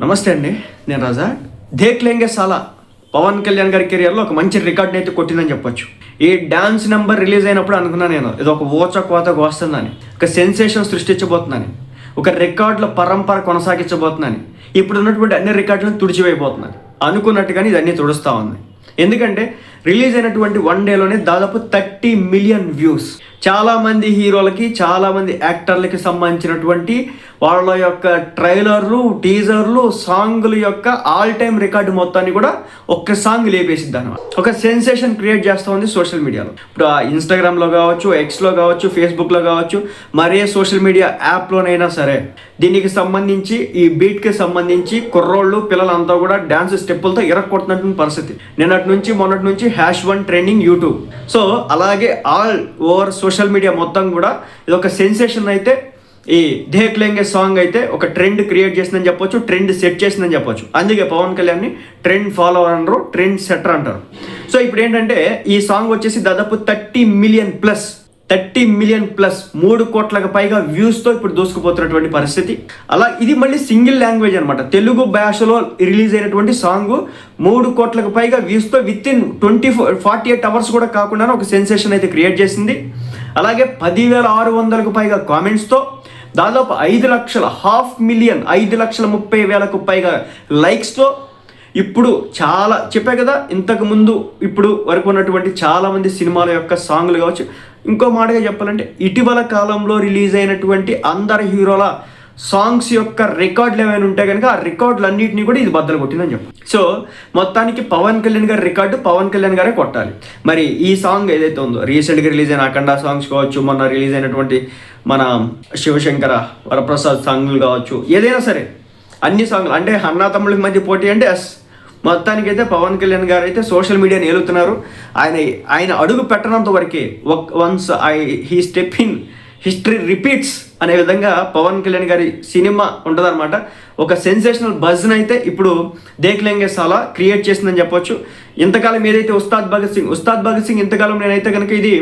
నమస్తే అండి నేను రాజా. దేక్లేంగే సాలా పవన్ కళ్యాణ్ గారి కెరియర్లో ఒక మంచి రికార్డ్ని అయితే కొట్టిందని చెప్పొచ్చు. ఈ డాన్స్ నెంబర్ రిలీజ్ అయినప్పుడు అనుకున్నాను నేను ఇది ఒక ఓచ కోత వస్తుందని ఒక సెన్సేషన్ సృష్టించబోతుందని ఒక రికార్డుల పరంపర కొనసాగించబోతుందని ఇప్పుడు ఉన్నటువంటి అన్ని రికార్డులను తుడిచివేయబోతున్నాను అనుకున్నట్టుగానే ఇదన్నీ తుడుస్తూ ఉంది. ఎందుకంటే రిలీజ్ అయినటువంటి వన్ డేలోనే దాదాపు థర్టీ మిలియన్ వ్యూస్. చాలా మంది హీరోలకి చాలా మంది యాక్టర్లకి సంబంధించినటువంటి వాళ్ళ యొక్క ట్రైలర్లు టీజర్లు సాంగ్ల యొక్క ఆల్ టైమ్ రికార్డు మొత్తాన్ని కూడా ఒక్క సాంగ్ లేపేసిద్ది అనమాట ఒక సెన్సేషన్ క్రియేట్ చేస్తూ ఉంది సోషల్ మీడియాలో. ఇప్పుడు ఆ ఇన్స్టాగ్రామ్లో కావచ్చు ఎక్స్లో కావచ్చు ఫేస్బుక్లో కావచ్చు మరే సోషల్ మీడియా యాప్లోనైనా సరే. దీనికి సంబంధించి ఈ బీట్కి సంబంధించి కుర్రోళ్ళు పిల్లలంతా కూడా డ్యాన్స్ స్టెప్పులతో ఇరక్కొట్టినటువంటి పరిస్థితి. నిన్నటి నుంచి మొన్నటి నుంచి hash one trending YouTube so అలాగే ఆల్ ఓవర్ సోషల్ మీడియా మొత్తం కూడా ఇది ఒక సెన్సేషన్ అయితే ఈ దేక్ లెంగే సాంగ్ అయితే ఒక ట్రెండ్ క్రియేట్ చేసిందని చెప్పొచ్చు ట్రెండ్ సెట్ చేసిందని చెప్పొచ్చు. అందుకే పవన్ కళ్యాణ్ని ట్రెండ్ ఫాలోవర్ అంటారు ట్రెండ్ సెటర్ అంటారు. సో ఇప్పుడు ఏంటంటే ఈ సాంగ్ వచ్చేసి దాదాపు thirty million plus thirty million plus మూడు కోట్లకు పైగా వ్యూస్తో ఇప్పుడు దూసుకుపోతున్నటువంటి పరిస్థితి. అలా ఇది మళ్ళీ సింగిల్ లాంగ్వేజ్ అనమాట తెలుగు భాషలో రిలీజ్ అయినటువంటి సాంగ్ మూడు కోట్లకు పైగా వ్యూస్తో within twenty four forty eight hours కూడా కాకుండా ఒక సెన్సేషన్ అయితే క్రియేట్ చేసింది. అలాగే పదివేల ఆరు వందలకు పైగా కామెంట్స్తో దాదాపు ఐదు లక్షల హాఫ్ మిలియన్ ఐదు లక్షల ముప్పై వేలకు పైగా లైక్స్తో ఇప్పుడు చాలా చెప్పా కదా ఇంతకుముందు ఇప్పుడు వరకు ఉన్నటువంటి చాలామంది సినిమాల యొక్క సాంగ్లు కావచ్చు ఇంకో మాటగా చెప్పాలంటే ఇటీవల కాలంలో రిలీజ్ అయినటువంటి అందరి హీరోల సాంగ్స్ యొక్క రికార్డులు ఏమైనా ఉంటే కనుక ఆ రికార్డులు అన్నింటినీ కూడా ఇది బద్దలు కొట్టిందని చెప్పి. సో మొత్తానికి పవన్ కళ్యాణ్ గారి రికార్డు పవన్ కళ్యాణ్ గారే కొట్టాలి. మరి ఈ సాంగ్ ఏదైతే ఉందో రీసెంట్గా రిలీజ్ అయిన అఖండ సాంగ్స్ కావచ్చు మొన్న రిలీజ్ అయినటువంటి మన శివశంకర వరప్రసాద్ సాంగ్లు కావచ్చు ఏదైనా సరే అన్ని సాంగ్లు అంటే అన్నా తమ్ముళ్ళకి మధ్య పోటీ అంటే ఎస్ మొత్తానికి అయితే పవన్ కళ్యాణ్ గారు అయితే సోషల్ మీడియాని ఏలుతున్నారు ఆయన ఆయన అడుగు పెట్టనంత వరకే once I he step in history repeats అనే విధంగా పవన్ కళ్యాణ్ గారి సినిమా ఉంటుందన్నమాట ఒక సెన్సేషనల్ బజ్ని అయితే ఇప్పుడు దేక్ లెంగే సాలా క్రియేట్ చేసిందని చెప్పొచ్చు. ఇంతకాలం ఏదైతే ఉస్తాద్ భగత్ సింగ్ ఉస్తాద్ భగత్ సింగ్ ఇంతకాలం నేనైతే కనుక ఇది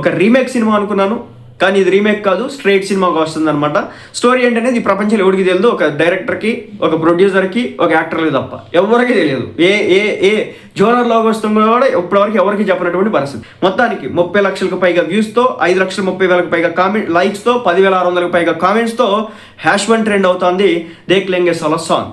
ఒక రీమేక్ సినిమా అనుకున్నాను. కానీ ఇది రీమేక్ కాదు స్ట్రైట్ సినిమాకి వస్తుంది అనమాట స్టోరీ ఏంటనేది ఈ ప్రపంచంలో ఎవరికి తెలియదు ఒక డైరెక్టర్కి ఒక ప్రొడ్యూసర్కి ఒక యాక్టర్కి తప్ప. ఎవరికి తెలియదు. ఏ ఏ ఏ జోనర్లోకి వస్తుందో కూడా ఇప్పటివరకు ఎవరికి చెప్పినటువంటి పరిస్థితి. మొత్తానికి ముప్పై లక్షలకు పైగా వ్యూస్తో ఐదు లక్షల ముప్పై వేలకు పైగా కామెంట్ లైక్స్తో పదివేల ఆరు వందలకు పైగా కామెంట్స్తో హ్యాష్ వన్ ట్రెండ్ అవుతుంది. దేక్ లెంగే సొల సాంగ్